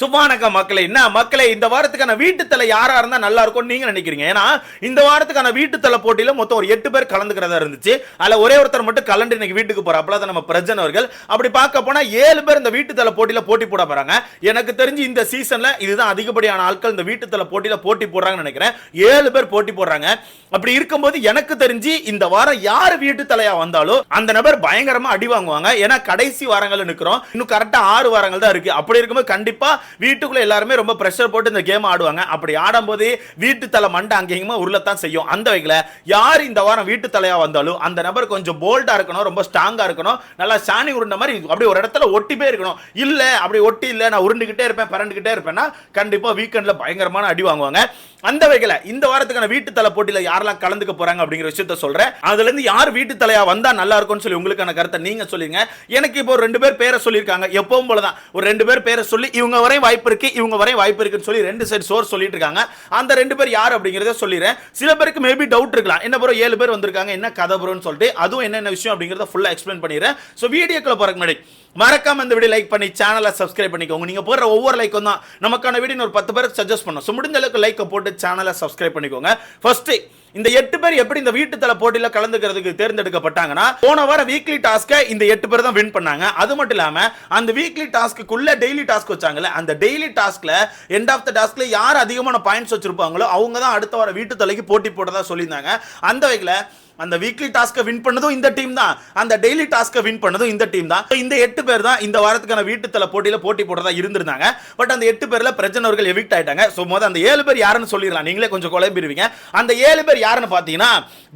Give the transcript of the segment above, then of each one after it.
சுபானக்க மக்களே என்ன மக்களே இந்த வாரத்துக்கான வீட்டுத்தலை யாரா இருந்தா நல்லா இருக்கும் நீங்க நினைக்கிறீங்க? ஏன்னா இந்த வாரத்துக்கான வீட்டுத்தலை போட்டியில மொத்தம் ஒரு எட்டு பேர் கலந்துக்கிறதா இருந்துச்சு. அதுல ஒரே ஒருத்தர் மட்டும் கலந்து இன்னைக்கு வீட்டுக்கு போறாப்ல தான் நம்ம பிரஜன் அவர்கள். அப்படி பார்க்க போனா ஏழு பேர் இந்த வீட்டுத்தலை போட்டியில போட்டி போட போறாங்க. எனக்கு தெரிஞ்சு இந்த சீசன்ல இதுதான் அதிகப்படியான ஆட்கள் இந்த வீட்டுத்தலை போட்டியில போட்டி போடுறாங்கன்னு நினைக்கிறேன். ஏழு பேர் போட்டி போடுறாங்க. அப்படி இருக்கும்போது எனக்கு தெரிஞ்சு இந்த வாரம் யார் வீட்டு தலையா வந்தாலும் அந்த நபர் பயங்கரமா அடி வாங்குவாங்க. ஏன்னா கடைசி வாரங்கள் நிற்கிறோம் இன்னும் கரெக்டா ஆறு வாரங்கள் தான் இருக்கு. அப்படி இருக்கும்போது கண்டிப்பா வீட்டுக்குள்ள எல்லாருமே ரொம்ப ப்ரெஷர் போட்டு இந்த கேம் ஆடுவாங்க. அப்படி ஆடும்போது வீட்டு தலை மண்டை அங்கேயுமா உருளத்தான் செய்யும். அந்த வகையில் யார் இந்த வாரம் வீட்டு தலையா வந்தாலும் அந்த நபர் கொஞ்சம் போல்டா இருக்கணும் ரொம்ப ஸ்ட்ராங்கா இருக்கணும் நல்லா சாணி உருண்ட மாதிரி அப்படி ஒரு இடத்துல ஒட்டி போய் இருக்கணும். இல்ல அப்படி ஒட்டி இல்ல நான் உருண்டுகிட்டே இருப்பேன் பரண்டுகிட்டே இருப்பேன்னா கண்டிப்பா வீக்கெண்ட்ல பயங்கரமான அடி வாங்குவாங்க. அந்த வகையில் இந்த வாரத்துக்கான வீட்டு தலை போட்டியில் யாரெல்லாம் கலந்துக்க போறாங்க அப்படிங்கிற விஷயத்த சொல்றேன். அதுல இருந்து யார் வீட்டு தலையா வந்தா நல்லா இருக்கும்னு சொல்லி உங்களுக்கான கருத்தை நீங்க சொல்லுங்க எனக்கு இப்போ ரெண்டு பேர் பேரை சொல்லியிருக்காங்க. எப்பவும் போலதான். ஒரு ரெண்டு பேர் பேரை சொல்லி இவங்க வர வரையும் வாய்ப்பு இருக்கு இவங்க வரையும் வாய்ப்பு இருக்குன்னு சொல்லி ரெண்டு சைடு சோர்ஸ் சொல்லிட்டு இருக்காங்க. அந்த ரெண்டு பேர் யார் அப்படிங்கறத சொல்லிடுறேன். சில பேருக்கு மேபி டவுட் இருக்கலாம். என்ன ப்ரோ ஏழு பேர் வந்திருக்காங்க என்ன கதை ப்ரோன்னு சொல்லிட்டு அதுவும் என்னென்ன விஷயம் அப்படிங்கறத ஃபுல்லா எக்ஸ்பிளைன் பண்ணிடுறேன். ஸோ வீடியோக்குள்ள போறதுக்கு முன்னாடி மறக்காம இந்த வீடியோ லைக் பண்ணி சேனலை சப்ஸ்கிரைப் பண்ணிக்கோங்க. நீங்க போடுற ஒவ்வொரு லைக்கும் தான். நமக்கான வீடியோ ஒரு பத்து பேருக்கு சஜஸ்ட் பண்ணோம். ஸோ முடிஞ்ச அளவுக்கு லைக்கை போட்டு சேனலை சப்ஸ்கிரைப் பண்ணிக்கோங்க. ஃபர்ஸ்ட்டு இந்த எட்டு பேர் எப்படி இந்த வீட்டு தலை போட்டியில கலந்துக்கிறதுக்கு தேர்ந்தெடுக்கப்பட்டாங்கன்னா போன வாரம் வீக்லி டாஸ்க்கை இந்த எட்டு பேர் தான் வின் பண்ணாங்க. அது மட்டும் இல்லாம அந்த வீக்லி டாஸ்க்குள்ள டெய்லி டாஸ்க் வச்சாங்கல்ல அந்த டெய்லி டாஸ்க்ல எண்ட் ஆஃப் த டாஸ்க்ல யார் அதிகமான பாயிண்ட்ஸ் வச்சிருப்பாங்களோ அவங்க தான் அடுத்த வாரம் வீட்டு தலைக்கு போட்டி போட்டதா சொல்லியிருந்தாங்க. அந்த வகையில் அந்த வீக்லி டாஸ்க்கை வின் பண்ணதும் இந்த டீம் தான். அந்த டெய்லி டாஸ்க்கை வின் பண்ணதும் இந்த டீம் தான். இந்த எட்டு பேர் தான் இந்த வாரத்துக்கான வீட்டுத்தலை போட்டியில போட்டி போடுறதா இருந்திருந்தாங்க. பட் அந்த எட்டு பேரில் பிரச்சனை அவர்கள் எவிக்ட் ஆயிட்டாங்க. ஸோ மொதல் அந்த ஏழு பேர் யாருன்னு சொல்லிடலாம். நீங்களே கொஞ்சம் குழம்பிடுவீங்க. அந்த ஏழு பேர் யாருன்னு பார்த்தீங்கன்னா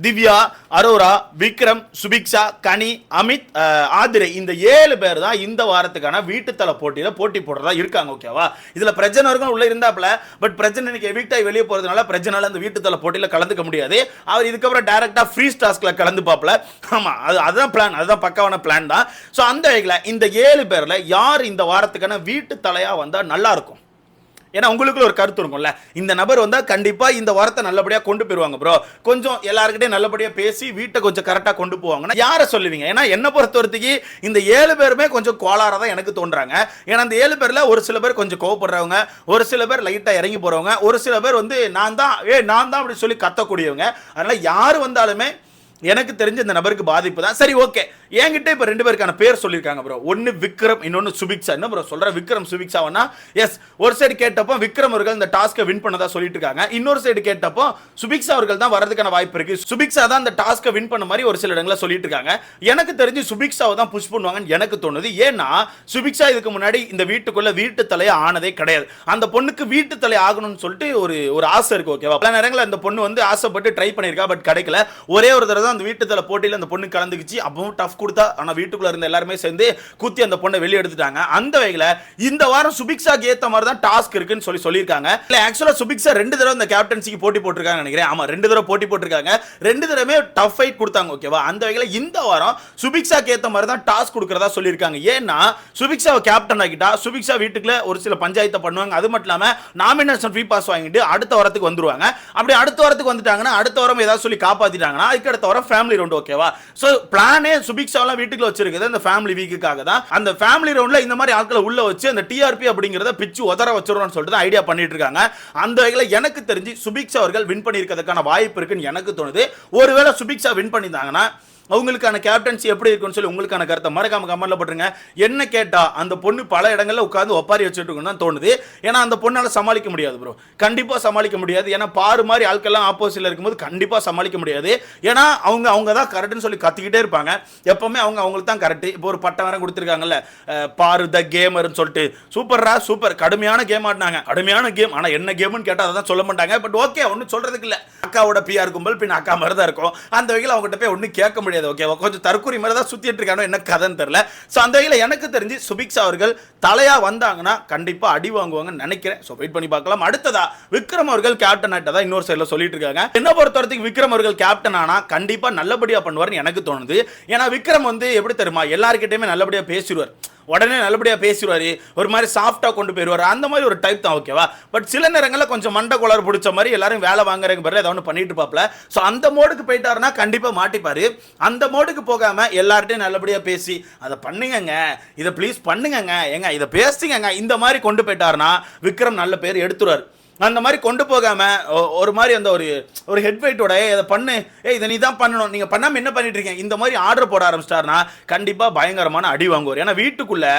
திவ்யா அரோரா விக்ரம் சுபிக்ஷா கனி அமித் ஆதிரை. இந்த ஏழு பேர் தான் இந்த வாரத்துக்கான வீட்டுத்தலை போட்டியில போட்டி போடுறதா இருக்காங்க ஓகேவா இதுல பிரச்சனை அவர்கள் இருந்தாப்புல இருந்தாப்ல பட் பிரச்சனை இன்னைக்கு எவிக்ட் ஆகி வெளியே போறதுனால பிரச்சனால அந்த வீட்டுத்தலை போட்டியில கலந்துக்க முடியாது. அவர் இதுக்கப்புறம் டைரக்டா ஃப்ரீ டாஸ்க்ல கலந்து பாப்பல ஆமா அது அதுதான் பிளான் அதுதான் பக்காவான பிளான் தான். ஸோ அந்த வகையில் இந்த ஏழு பேர்ல யார் இந்த வாரத்துக்கான வீட்டு தலையா வந்தா நல்லா இருக்கும்? ஏன்னா உங்களுக்குள்ள ஒரு கருத்து இருக்கும்ல. இந்த நபர் வந்தால் கண்டிப்பாக இந்த வாரத்தை நல்லபடியாக கொண்டு போயிருவாங்க ப்ரோ கொஞ்சம் எல்லாருக்கிட்டையும் நல்லபடியாக பேசி வீட்டை கொஞ்சம் கரெக்டாக கொண்டு போவாங்கன்னா யாரை சொல்லுவீங்க? ஏன்னா என்ன பொறுத்தவரைக்கு இந்த ஏழு பேருமே கொஞ்சம் கோளாராக தான் எனக்கு தோன்றாங்க. ஏன்னா அந்த ஏழு பேரில் ஒரு சில பேர் கொஞ்சம் கோவப்படுறவங்க ஒரு சில பேர் லைட்டாக இறங்கி போகிறவங்க ஒரு சில பேர் வந்து நான் தான் ஏ நான் தான் அப்படி சொல்லி கத்தக்கூடியவங்க. அதனால் யார் வந்தாலுமே எனக்கு தெரிஞ்ச இந்த நபருக்கு பாதிப்பு தான். சரி ஓகே என்கிட்ட இப்போ ரெண்டு பேருக்கான பேர் சொல்லியிருக்காங்க ப்ரோ ஒன்று விக்ரம் இன்னொன்று சுபிக்ஷா. என்ன ப்ரோ சொல்கிற விக்ரம் சுபிக்ஷாவனா எஸ் ஒரு சைடு கேட்டப்போ விக்ரம் அவர்கள் இந்த டாஸ்க்கை வின் பண்ணதா சொல்லிட்டு இருக்காங்க இன்னொரு சைடு கேட்டப்போ சுபிக்ஷா அவர்கள் தான் வரதுக்கான வாய்ப்பு இருக்கு. சுபிக்ஷா தான் அந்த டாஸ்க்கை வின் பண்ண மாதிரி ஒரு சில இடங்களில் சொல்லிட்டு இருக்காங்க எனக்கு தெரிஞ்சு சுபிக்ஷாவை தான் புஷ் பண்ணுவாங்கன்னு எனக்கு தோணுது. ஏன்னா சுபிக்ஷா இதுக்கு முன்னாடி இந்த வீட்டுக்குள்ள வீட்டு தலையை ஆனதே கிடையாது. அந்த பொண்ணுக்கு வீட்டு தலை ஆகணும்னு சொல்லிட்டு ஒரு ஒரு ஆசை இருக்கு ஓகேவா பல நேரங்களில் அந்த பொண்ணு வந்து ஆசைப்பட்டு ட்ரை பண்ணியிருக்கா பட் கிடைக்கல. ஒரே ஒரு தடவை தான் அந்த வீட்டு தலை போட்டியில் அந்த பொண்ணு கலந்துக்குச்சு. அப்பவும் டஃப் கொடுத்தா ஆனால் வீட்டுக்குள்ள இருந்த எல்லாருமே சேர்ந்து குத்தி அந்த பொண்ணை வெளியே எடுத்துட்டாங்க. அந்த வகையில் இந்த வாரம் சுபிக்ஷாக்கு ஏற்ற மாதிரி தான் டாஸ்க் இருக்குன்னு சொல்லி சொல்லியிருக்காங்க. இல்லை ஆக்சுவலாக சுபிக்ஷா ரெண்டு தடவை இந்த கேப்டன்சிக்கு போட்டி போட்டிருக்காங்க நினைக்கிறேன். ஆமாம் ரெண்டு தடவை போட்டி போட்டிருக்காங்க. ரெண்டு தடவை டஃப் ஃபைட் கொடுத்தாங்க ஓகேவா அந்த வகையில் இந்த வாரம் சுபிக்ஸாக்கு ஏற்ற மாதிரி தான் டாஸ்க் கொடுக்கறதா சொல்லியிருக்காங்க. ஏன்னா சுபிக்ஸாவை கேப்டன் ஆக்கிட்டா சுபிக்ஸா வீட்டுக்குள்ள ஒரு சில பஞ்சாயத்தை பண்ணுவாங்க. அது மட்டும் இல்லாமல் நாமினேஷன் ஃப்ரீ பாஸ் வாங்கிட்டு அடுத்த வாரத்துக்கு வந்துருவாங்க. அப்படி அடுத்த வாரத்துக்கு வந்துட்டாங்கன்னா அடுத்த வாரம் ஏதாவது சொல்லி காப்பாத்திட்டாங்கன்னா அதுக்கு அடுத்த வாரம் ஃபேமிலி ரவுண்ட் ஓகேவா ஸோ பிளானே சுபிக்ஷாலாம் வீட்டுக்குள்ள வச்சிருக்குது அந்த ஃபேமிலி வீக்குக்காக தான். அந்த ஃபேமிலி ரவுண்ட்ல இந்த மாதிரி ஆட்களை உள்ள வச்சு அந்த டிஆர்பி அப்படிங்கிறத பிச்சு உதர வச்சிருவோம்னு சொல்லிட்டு ஐடியா பண்ணிட்டு இருக்காங்க அந்த வகையில் எனக்கு தெரிஞ்சு சுபிக்ஷா அவர்கள் வின் பண்ணியிருக்கிறதுக்கான வாய்ப்பு இருக்குன்னு எனக்கு தோணுது. ஒருவேளை சுபிக்ஷா வின் பண்ணியிருந்தாங்கன்னா அவங்களுக்கான கேப்டன்சி எப்படி இருக்குன்னு சொல்லி உங்களுக்கான கருத்தை மறக்காம கமெண்ட்ல போட்டுருங்க. என்ன கேட்டா அந்த பொண்ணு பல இடங்களில் உட்காந்து ஒப்பாரி வச்சுட்டு தான் தோணுது. ஏன்னா அந்த பொண்ணால் சமாளிக்க முடியாது ப்ரோ கண்டிப்பாக சமாளிக்க முடியாது. ஏன்னா பாரு மாதிரி ஆட்கள்லாம் ஆப்போசிட்ல இருக்கும்போது கண்டிப்பாக சமாளிக்க முடியாது. ஏன்னா அவங்க அவங்க தான் கரெக்டுன்னு சொல்லி கத்திக்கிட்டே இருப்பாங்க. எப்பவுமே அவங்க அவங்களுக்கு தான் கரெக்ட் இப்போ ஒரு பட்டம் வேற கொடுத்துருக்காங்கல்ல பாரு த கேமர்னு சொல்லிட்டு. சூப்பர்ரா சூப்பர் கடுமையான கேம் ஆடினாங்க. கடுமையான கேம் ஆனால் என்ன கேம்னு அதை அதான் சொல்ல மாட்டாங்க. பட் ஓகே ஒன்றும் சொல்கிறதுக்கு இல்லை. அக்காவோட பிஆர் கும்பல் பின் அக்கா மாதிரி தான் இருக்கும். அந்த வகையில் அவங்ககிட்ட போய் ஒன்றும் கேட்க முடியாது ஓகேவா கொஞ்சம் தற்கொலை மாதிரி தான் சுற்றிட்டு இருக்கானோ என்ன கதைன்னு தெரில ஸோ அந்த வகையில் எனக்கு தெரிஞ்சு சுபிக்ஷா அவர்கள் தலையா வந்தாங்கன்னா கண்டிப்பா அடி வாங்குவாங்கன்னு நினைக்கிறேன். ஸோ வெயிட் பண்ணி பார்க்கலாம். அடுத்ததா விக்ரம் அவர்கள் கேப்டன் ஆயிட்டதா இன்னொரு சைடில் சொல்லிட்டு இருக்காங்க. என்ன பொறுத்த வரைக்கும் விக்ரம் அவர்கள் கேப்டன் ஆனா கண்டிப்பாக நல்லபடியாக பண்ணுவார்னு எனக்கு தோணுது. ஏன்னா விக்ரம் வந்து எப்படி தெரியுமா எல்லாருக்கிட்டையுமே நல்லபடியா பேசிடுவார். உடனே நல்லபடியாக பேசிடுவார். ஒரு மாதிரி சாஃப்டாக கொண்டு போயிடுவார். அந்த மாதிரி ஒரு டைப் தான் ஓகேவா பட் சில நேரங்களில் கொஞ்சம் மண்டை குளர் பிடிச்ச மாதிரி எல்லாரும் வேலை வாங்குறதுக்கு பிறகு ஏதாவது ஒன்று பண்ணிட்டு இருப்பாப்ல. ஸோ அந்த மோடுக்கு போயிட்டாருன்னா கண்டிப்பாக மாட்டிப்பார். அந்த மோடுக்கு போகாமல் எல்லார்ட்டையும் நல்லபடியாக பேசி அதை பண்ணுங்கங்க. இதை ப்ளீஸ் பண்ணுங்கங்க. ஏங்க இதை பேசுங்கங்க. இந்த மாதிரி கொண்டு போயிட்டாருன்னா விக்ரம் நல்ல பேர் எடுத்துருவார். அந்த மாதிரி கொண்டு போகாமல் ஒரு மாதிரி அந்த ஒரு ஒரு ஹெட் வெயிட்டோட இதை பண்ணு. ஏ இதை நீ தான் பண்ணணும். நீங்கள் பண்ணாமல் என்ன பண்ணிட்டு இருக்கீங்க? இந்த மாதிரி ஆர்டர் போட ஆரம்பிச்சிட்டாருன்னா கண்டிப்பாக பயங்கரமான அடி வாங்குவார். ஏன்னா வீட்டுக்குள்ளே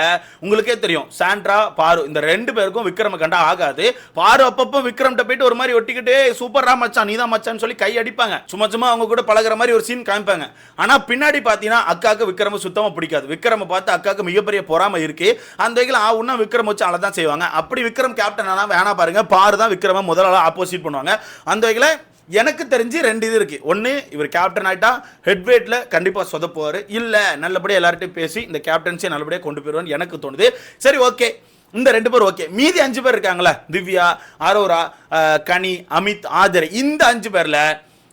உங்களுக்கே தெரியும் சாண்ட்ரா பாரு இந்த ரெண்டு பேருக்கும் விக்ரம கண்டா ஆகாது. பாரு அப்பப்போ விக்ரம்கிட்ட போயிட்டு ஒரு மாதிரி ஒட்டிக்கிட்டு சூப்பராக மச்சான் நீ தான் மச்சான்னு சொல்லி கை அடிப்பாங்க. சும்மா சும்மா அவங்க கூட பழகுற மாதிரி ஒரு சீன் காமிப்பாங்க. ஆனால் பின்னாடி பார்த்தீங்கன்னா அக்காவுக்கு விக்ரம சுத்தமாக பிடிக்காது. விக்ரம பார்த்து அக்காவுக்கு மிகப்பெரிய பொறாமை இருக்குது அந்த வகையில் ஆ உன்னா விக்ரம் வச்சு அழதான் செய்வாங்க. அப்படி விக்ரம் கேப்டன் ஆனால் வேணா பாருங்க பாரு தான் விக்ரம ஆளாக ஆப்போசிட் பண்ணுவாங்க. அந்த வகையில் எனக்கு தெரிஞ்சு ரெண்டு இது இருக்கு. ஒன்று இவர் கேப்டன் ஆகிட்டா ஹெட் கண்டிப்பாக சொதப்புவார். இல்லை நல்லபடியாக எல்லார்ட்டையும் பேசி இந்த கேப்டன்சியை நல்லபடியாக கொண்டு போயிடுவான்னு எனக்கு தோணுது. சரி ஓகே இந்த ரெண்டு பேர் ஓகே மீதி அஞ்சு பேர் இருக்காங்களே திவ்யா அரோரா கனி அமித் ஆதர். இந்த அஞ்சு பேரில்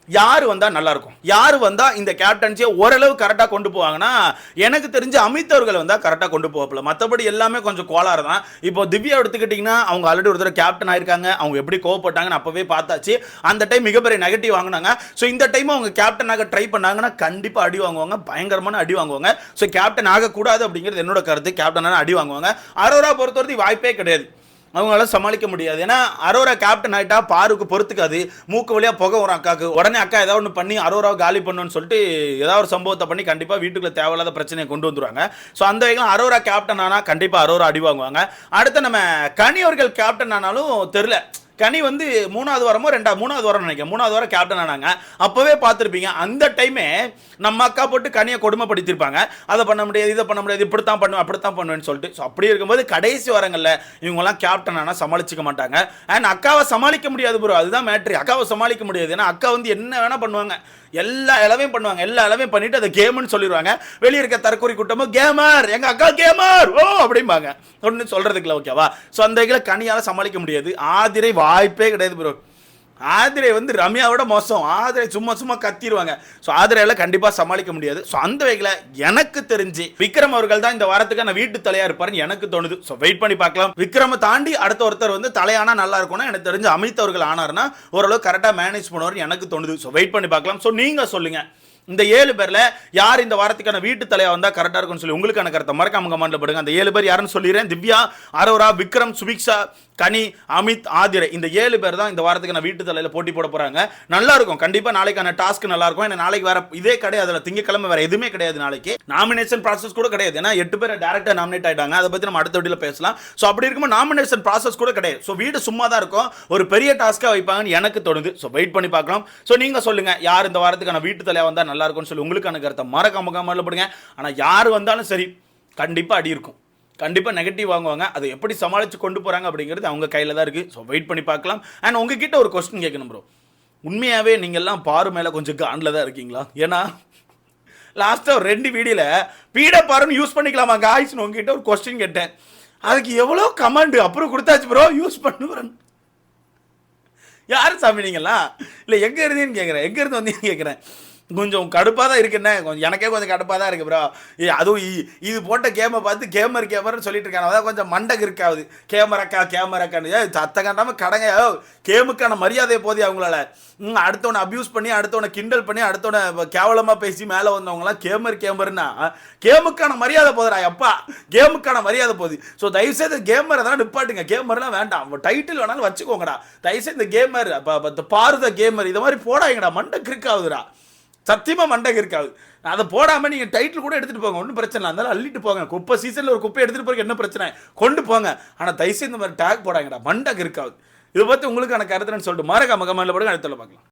யார் வந்தால் நல்லாயிருக்கும் யார் வந்தால் இந்த கேப்டன்சியை ஓரளவு கரெக்டாக கொண்டு போவாங்கன்னா எனக்கு தெரிஞ்சு அமித் அவர்கள் வந்தால் கரெக்டாக கொண்டு போகப்பில்ல மற்றபடி எல்லாமே கொஞ்சம் கோளாறு தான். இப்போ திவ்யா எடுத்துக்கிட்டிங்கன்னா அவங்க ஆல்ரெடி ஒரு தடவை கேப்டன் ஆயிருக்காங்க. அவங்க எப்படி கோவப்பட்டாங்கன்னு அப்போவே பார்த்தாச்சு. அந்த டைம் மிகப்பெரிய நெகட்டிவ் வாங்கினாங்க. ஸோ இந்த டைம் அவங்க கேப்டனாக ட்ரை பண்ணாங்கன்னா கண்டிப்பாக அடி வாங்குவாங்க. பயங்கரமான அடி வாங்குவாங்க. ஸோ கேப்டன் ஆகக்கூடாது அப்படிங்கிறது என்னோட கருத்து. கேப்டனான அடி வாங்குவாங்க. அரோரா பொறுத்தவரைக்கும் வாய்ப்பே கிடையாது. அவங்களால சமாளிக்க முடியாது. ஏன்னா அரோரா கேப்டன் ஆகிட்டா பாருக்கு பொறுத்துக்காது. மூக்கு வழியாக புகை வரும் அக்காவுக்கு உடனே அக்கா ஏதாவது ஒன்று பண்ணி அரோராவை காலி பண்ணுன்னு சொல்லிட்டு ஏதாவது ஒரு சம்பவத்தை பண்ணி கண்டிப்பாக வீட்டுக்குள்ள தேவையில்லாத பிரச்சனையை கொண்டு வந்துருவாங்க. ஸோ அந்த வகையில் அரோரா கேப்டன் ஆனால் கண்டிப்பாக அரோரா அடி வாங்குவாங்க. அடுத்து நம்ம கனி அவர்கள் கேப்டன் ஆனாலும் தெரில கனி வந்து மூணாவது வாரமோ ரெண்டா மூணாவது வாரம் நினைக்கிறேன். மூணாவது வாரம் கேப்டன் ஆனாங்க. அப்போவே பார்த்துருப்பீங்க அந்த டைமே நம்ம அக்கா போட்டு கனியை கொடுமைப்படுத்திருப்பாங்க அதை பண்ண முடியாது இதை பண்ண முடியாது இப்படித்தான் பண்ணுவேன் அப்படித்தான் பண்ணுவேன்னு சொல்லிட்டு. ஸோ அப்படி இருக்கும்போது கடைசி வாரங்களில் இவங்கெல்லாம் கேப்டன் ஆனால் சமாளிச்சிக்க மாட்டாங்க. அண்ட் அக்காவை சமாளிக்க முடியாது ப்ரோ அதுதான் மேட்ரு அக்காவை சமாளிக்க முடியாது. ஏன்னா அக்கா வந்து என்ன வேணால் பண்ணுவாங்க. எல்லா இளவையும் பண்ணுவாங்க. எல்லா இளவையும் பண்ணிட்டு அதை கேம்னு சொல்லிடுவாங்க. வெளியே இருக்க தற்கொலை கூட்டமும் கேமர் எங்கள் அக்கா கேமர் ஓ அப்படிம்பாங்க. ஒன்றும் சொல்கிறதுக்குல ஓகேவா ஸோ அந்த இதில் சமாளிக்க முடியாது. ஆதிரை வாய்ப்பே கிடையாது ப்ரோ ஆதிரை வந்து ரம்யாவோட மோசம். ஆதிரை சும்மா சும்மா கத்திடுவாங்க ஸோ ஆதிரையால கண்டிப்பாக சமாளிக்க முடியாது. ஸோ அந்த வகையில் எனக்கு தெரிஞ்சு விக்ரம் அவர்கள் தான் இந்த வாரத்துக்கு நான் வீட்டு தலையா இருப்பாருன்னு எனக்கு தோணுது. ஸோ வெயிட் பண்ணி பார்க்கலாம். விக்ரம தாண்டி அடுத்த ஒருத்தர் வந்து தலையானா நல்லா இருக்கும்னா எனக்கு தெரிஞ்சு அமித் அவர்கள் ஆனார்னா ஓரளவு கரெக்டாக மேனேஜ் பண்ணுவார்னு எனக்கு தோணுது. ஸோ வெயிட் பண்ணி பார்க்கலாம். ஸோ நீங்கள் சொல்லுங்கள் இந்த ஏழு பேரில் யார் இந்த வாரத்துக்கான வீட்டு தலையாக வந்தால் கரெக்டாக இருக்கும்னு சொல்லி உங்களுக்கான கருத்தை மறக்காம கமெண்ட்ல போடுங்க. அந்த ஏழு பேர் யாருன்னு சொல்லிடுறேன். திவ்யா அரோரா விக்ரம் சுபிக்ஷா கனி அமித் ஆதிரை. இந்த ஏழு பேர் தான் இந்த வாரத்துக்கு நான் வீட்டு தலையில் போட்டி போட போகிறாங்க நல்லா இருக்கும். கண்டிப்பாக நாளைக்கான டாஸ்க் நல்லா இருக்கும் ஏன்னா நாளைக்கு வேற இதே கிடையாது. அதில் திங்கக்கிழமை வேற எதுவுமே கிடையாது நாளைக்கு. நாமினேஷன் ப்ராசஸ் கூட கிடையாது. ஏன்னா எட்டு பேர் டேரக்டா நாமினேட் ஆகிட்டாங்க அதை பற்றி நம்ம அடுத்த வீடியோல பேசலாம். ஸோ அப்படி இருக்கும்போது நாமினேஷன் ப்ராசஸ் கூட கிடையாது. ஸோ வீடு சும்மா தான் இருக்கும். ஒரு பெரிய டாஸ்க்காக வைப்பாங்கன்னு எனக்கு தோணுது. ஸோ வெயிட் பண்ணி பார்க்கலாம். ஸோ நீங்க சொல்லுங்க. யார் இந்த வாரத்துக்கான வீட்டு தலையாக வந்தால் நல்லா இருக்கும்னு சொல்லி உங்களுக்கான கருத்தை மறக்காம கமெண்ட்ல போடுங்க. யார் வந்தாலும் சரி கண்டிப்பாக அடி இருக்கும். கண்டிப்பாக நெகட்டிவ் வாங்குவாங்க. அதை எப்படி சமாளித்து கொண்டு போகிறாங்க அப்படிங்கிறது அவங்க கையில் தான் இருக்குது ஸோ வெயிட் பண்ணி பார்க்கலாம். அண்ட் உங்ககிட்ட ஒரு கொஸ்டின் கேட்கணும் ப்ரோ உண்மையாகவே நீங்கள்லாம் பாரு மேலே கொஞ்சம் காண்டில் தான் இருக்கீங்களா? ஏன்னா லாஸ்ட்டாக ஒரு ரெண்டு வீடியோவில் பீட பாருன்னு யூஸ் பண்ணிக்கலாமா காய்ஸ்னு உங்ககிட்ட ஒரு கொஸ்டின் கேட்டேன். அதுக்கு எவ்வளோ கமெண்ட் அப்புறம் கொடுத்தாச்சு ப்ரோ யூஸ் பண்ணுறேன் யார் சாமி நீங்களா இல்லை எங்கே இருந்தீங்கன்னு கேட்குறேன் எங்கே இருந்து வந்தீங்கன்னு கேட்குறேன் கொஞ்சம் கடுப்பாக தான் இருக்குண்ணே கொஞ்சம் எனக்கே கொஞ்சம் கடுப்பாக தான் இருக்குது ப்ரோ அதுவும் இது போட்ட கேமை பார்த்து கேமர் கேமர்னு சொல்லிட்டு இருக்காங்க. அதான் கொஞ்சம் மண்டக்கு இருக்காது. கேமராக்கா கேமராக்கான்னு ஏ சத்த கண்டாமல் கடங்க. கேமுக்கான மரியாதை போதே அவங்களால. ம், அடுத்தவனை அப்யூஸ் பண்ணி அடுத்தவனை கிண்டல் பண்ணி அடுத்தவனை கேவலமாக பேசி மேலே வந்தவங்களாம் கேமர் கேமர்னா கேமுக்கான மரியாதை போதுடா அப்பா. கேமுக்கான மரியாதை போகுது. ஸோ தயவுசெய்து கேமரை தான் நிப்பாட்டுங்க. கேமர்லாம் வேண்டாம். டைட்டில் வேணாலும் வச்சுக்கோங்கடா. தயவுசெய்து இந்த கேமர் பாருத கேமர் இது மாதிரி போடாங்கடா மண்டை கிறுக்காகுதுடா சத்தியமாக மண்டைக்கு இருக்காது. அதை போடாமல் நீங்கள் டைட்டில் கூட எடுத்துகிட்டு போங்க. ஒன்றும் பிரச்சனை இல்லை. அதனால அள்ளிட்டு போங்க. குப்பை சீசனில் ஒரு குப்பை எடுத்துகிட்டு போறதுக்கு என்ன பிரச்சனை? கொண்டு போங்க. ஆனால் தயவுசெய்து இந்த மாதிரி டேக் போடாங்கடா மண்டைக்கு இருக்காது. இதை பற்றி உங்களுக்கான கருத்துன்னு சொல்லிட்டு மறக்காம கமெண்ட்ல போடுங்க. அடுத்த பார்க்கலாம்.